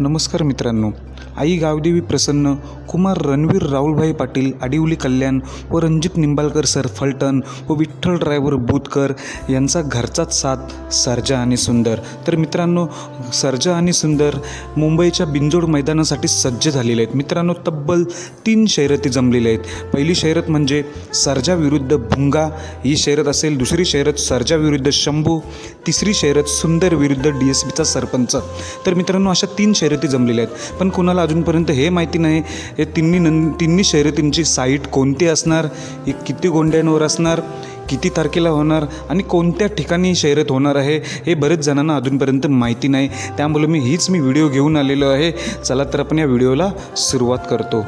नमस्कार मित्रांनो. आई गावदेवी प्रसन्न कुमार रणवीर राहुलभाई पाटील आडिवली कल्याण व रणजित निंबाळकर सर फलटण व विठ्ठल ड्रायव्हर बुतकर यांचा घरचाच साथ सर्जा आणि सुंदर. तर मित्रांनो सर्जा आणि सुंदर मुंबईच्या बिंजोड मैदानासाठी सज्ज झालेले आहेत. मित्रांनो तब्बल तीन शर्यती जमलेल्या आहेत. पहिली शर्यत म्हणजे सर्जा विरुद्ध भुंगा ही शर्यत असेल. दुसरी शर्यत सर्जा विरुद्ध शंभू तिसरी शर्यत सुंदर विरुद्ध डी एस बीचा सरपंच. तर मित्रांनो अशा तीन शर्यती जमलेल्या आहेत. पण कोणाला अजूनपर्यंत हे माहिती नाही. हे तिन्ही नं तिन्ही शर्यतींची साईट कोणती असणार? ही किती गोंड्यांवर असणार? किती तारखेला होणार? आणि कोणत्या ठिकाणी शर्यत होणार आहे? हे बरेच जणांना अजूनपर्यंत माहिती नाही. त्यामुळे मी हीच मी व्हिडिओ घेऊन आलेलो आहे. चला तर आपण या व्हिडिओला सुरुवात करतो.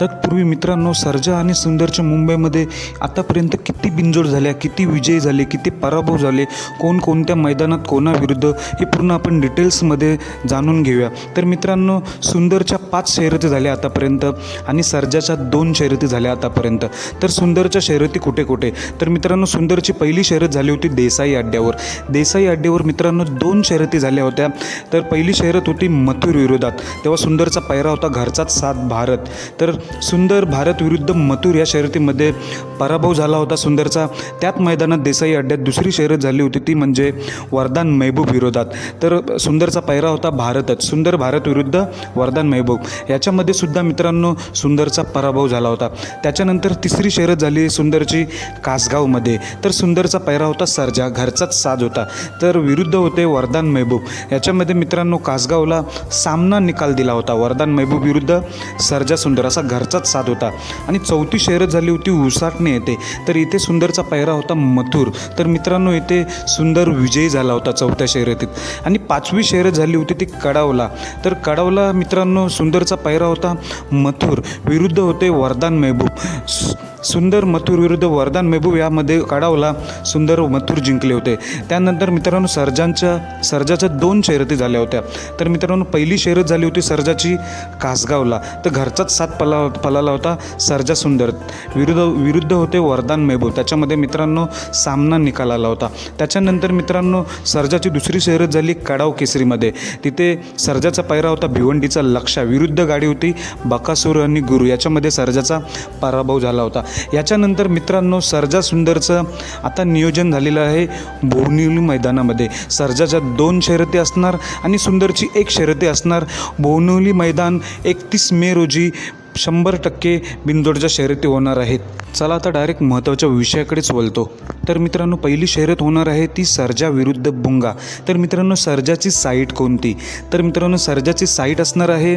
तत्पूर्वी मित्रांनो सर्जा आणि सुंदरच्या मुंबईमध्ये आतापर्यंत किती बिनजोड झाल्या किती विजय झाले किती पराभव झाले कोण कोणत्या मैदानात कोणाविरुद्ध हे पूर्ण आपण डिटेल्समध्ये जाणून घेऊया. तर मित्रांनो सुंदरच्या पाच शर्यती झाल्या आतापर्यंत आणि सर्जाच्या दोन शर्यती झाल्या आतापर्यंत. तर सुंदरच्या शर्यती कुठे कुठे? तर मित्रांनो सुंदरची पहिली शर्यत झाली होती देसाई अड्ड्यावर. देसाई अड्ड्यावर मित्रांनो दोन शर्यती झाल्या होत्या. तर पहिली शर्यत होती मथुर विरोधात. तेव्हा सुंदरचा पैरा होता घरचाच सात भारत. तर सुंदर भारत विरुद्ध मथुर या शर्यतीमध्ये पराभव झाला होता सुंदरचा. त्यात मैदानात देसाई अड्ड्यात दुसरी शर्यत झाली होती ती म्हणजे वरदान महबूब विरोधात. तर सुंदरचा पैरा होता भारतच. सुंदर भारत विरुद्ध वरदान महबूब. याच्यामध्ये सुद्धा मित्रांनो सुंदरचा पराभव झाला होता. त्याच्यानंतर तिसरी शर्यत झाली सुंदरची कासगावमध्ये. तर सुंदरचा पैरा होता सरजा घरचाच साज होता. तर विरुद्ध होते वरदान महबूब. याच्यामध्ये मित्रांनो कासगावला सामना निकाल दिला होता. वरदान महबूब विरुद्ध सरजा सुंदर असा घरचाच साथ होता. आणि चौथी शर्यत झाली होती उसाटणे येते तर इथे सुंदरचा पैरा होता मथुर. तर मित्रांनो इथे सुंदर विजयी झाला होता चौथ्या शर्यतीत. आणि पाचवी शर्यत झाली होती ती कडावला. तर कडावला मित्रांनो सुंदरचा पायरा होता मथुर. विरुद्ध होते वरदान मेहबूब. सु- सुंदर मथुर विरुद्ध वरदान मेहबूब यामध्ये कडावला सुंदर मथुर जिंकले होते. त्यानंतर मित्रांनो सर्जांच्या सर्जाच्या दोन शर्यती झाल्या होत्या. तर मित्रांनो पहिली शर्यत झाली होती सर्जाची कासगावला. तर घरचाच सात पला फलाला होता सर्जा सुंदर. विरुद्ध विरुद्ध होते वरदान महबूब. त्याच्यामध्ये मित्रांनो सामना निकाल आला होता. त्याच्यानंतर मित्रांनो सर्जाची दुसरी शर्यत झाली कडाव केसरीमध्ये. तिथे सर्जाचा पायरा होता भिवंडीचा लक्षा विरुद्ध गाडी होती बकासूर आणि गुरु. याच्यामध्ये सर्जाचा पराभव झाला होता. याच्यानंतर मित्रांनो सर्जा सुंदरचं आता नियोजन झालेलं आहे भोवनिवली मैदानामध्ये. सर्जाच्या दोन शर्यती असणार आणि सुंदरची एक शर्यती असणार. भोवनिवली मैदान एकतीस मे रोजी शंभर टक्के बिनजोडच्या शर्यती होणार आहेत. चला आता डायरेक्ट महत्त्वाच्या विषयाकडेच वळतो. तर मित्रांनो पहिली शर्यत होणार आहे ती सर्जा विरुद्ध बुंगा तर मित्रांनो सर्जाची साईट कोणती? तर मित्रांनो सर्जाची साईट असणार आहे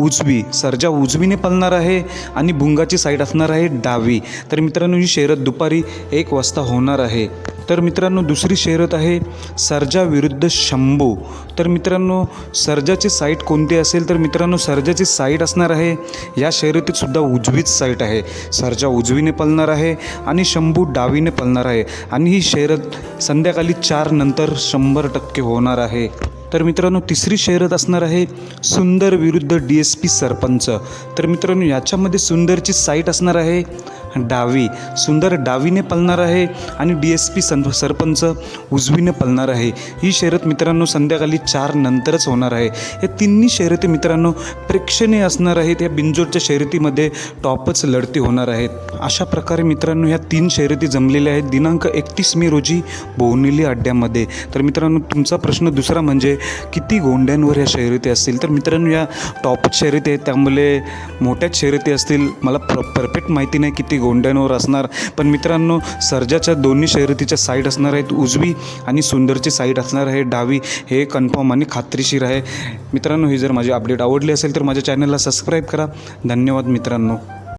उजवी. सर्जा उजवीने पलणार आहे आणि भुंगाची साईड असणार आहे डावी. तर मित्रांनो ही शर्यत दुपारी एक वाजता होणार आहे. तर मित्रांनो दुसरी शर्यत आहे सर्जा विरुद्ध शंभू. तर मित्रांनो सर्जाची साईट कोणती असेल तर मित्रांनो सर्जाची साईट असणार आहे. या शर्यतीतसुद्धा उजवीच साईट आहे. सर्जा उजवीने पळणार आहे आणि शंभू डावीने पळणार आहे. आणि ही शर्यत संध्याकाळी चार नंतर शंभर टक्के होणार आहे. तर मित्रांनो तिसरी शर्यत असणार आहे सुंदर विरुद्ध डी एस पी सरपंच. तर मित्रांनो याच्यामध्ये सुंदरची साईट असणार आहे. डावी. सुंदर डावीने पळणार आहे आणि डी एस पी सं सरपंच उजवीने पळणार आहे. ही शर्यत मित्रांनो संध्याकाळी चार नंतरच होणार आहे. या तिन्ही शर्यती मित्रांनो प्रेक्षणीय असणार आहेत. या बिंजोरच्या शर्यतीमध्ये टॉपच लढती होणार आहेत. अशा प्रकारे मित्रांनो ह्या तीन शर्यती जमलेल्या आहेत. दिनांक एकतीस मे रोजी बोवनिली अड्ड्यामध्ये. तर मित्रांनो तुमचा प्रश्न दुसरा म्हणजे किती गोंड्यांवर ह्या शर्यती असतील? तर मित्रांनो या टॉपच शर्यती आहेत. त्यामुळे मोठ्याच शर्यती असतील. मला प्र परफेक्ट माहिती नाही किती गोंड्यांवर असणार. पण मित्रांनो सर्जाच्या दोन्ही शर्यतीच्या साईड असणार आहेत उजवी आणि सुंदरची साईड असणार आहे डावी. हे कन्फर्म आणि खात्रीशीर आहे. मित्रांनो ही जर माझी अपडेट आवडली असेल तर माझ्या चॅनलला सबस्क्राईब करा. धन्यवाद मित्रांनो.